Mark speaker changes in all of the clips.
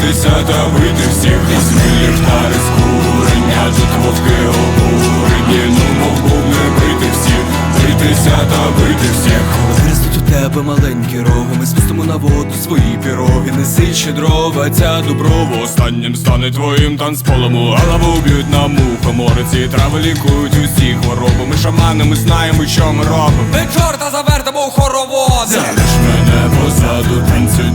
Speaker 1: Крутися та бити всіх Візьми ліхтари з курення Тут вовки обурені Ну мов бубни бити всіх. Битися та бити всіх.
Speaker 2: Виростуть у тебе маленькі роги, ми спустимо на воду свої піроги, неси щедрова, ця доброва
Speaker 1: Останнім стане твоїм танцполом. У голову б'ють на мухомори Ці трави лікують усі хвороби Ми шамани, ми знаємо, що ми робимо.
Speaker 2: Ми чорта завертимо у хороводи.
Speaker 1: Залиш мене позаду, танцюй,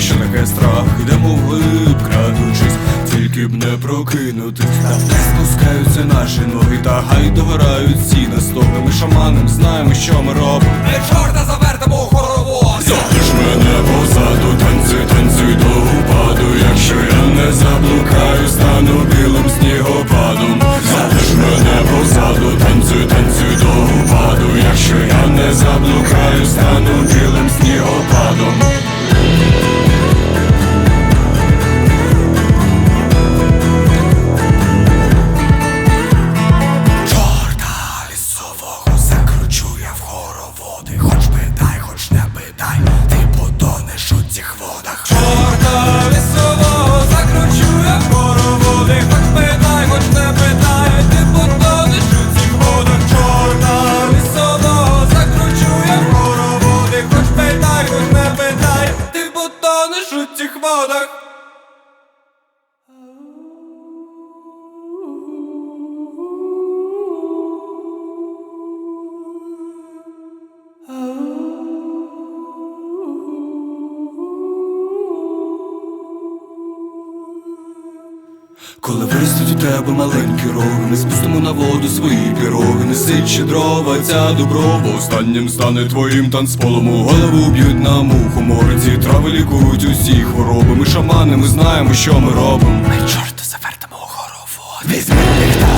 Speaker 2: що таке страх. Йдемо вглиб, крадучись, тільки б не прокинутись. Та вниз спускаються наші ноги, та хай догорають сіна настоги. Ми шаманам знаємо, що ми робимо. Ми чорта завертимо у хороводи
Speaker 1: Залиш мене позаду, танцюй, танцюй до упаду Якщо я не заблукаю,
Speaker 2: ти потонеш у цих водах Коли виростуть у тебе маленькі роги, ми спустимо на воду свої піроги, неси щедрова, ця доброва
Speaker 1: Останнім стане твоїм танцполом
Speaker 2: У голову б'ють на муху морці, трави лікують усі хвороби. Ми шамани, ми знаємо, що ми робимо. Ми чорта завертимо у хоровод. Візьми ліхтар з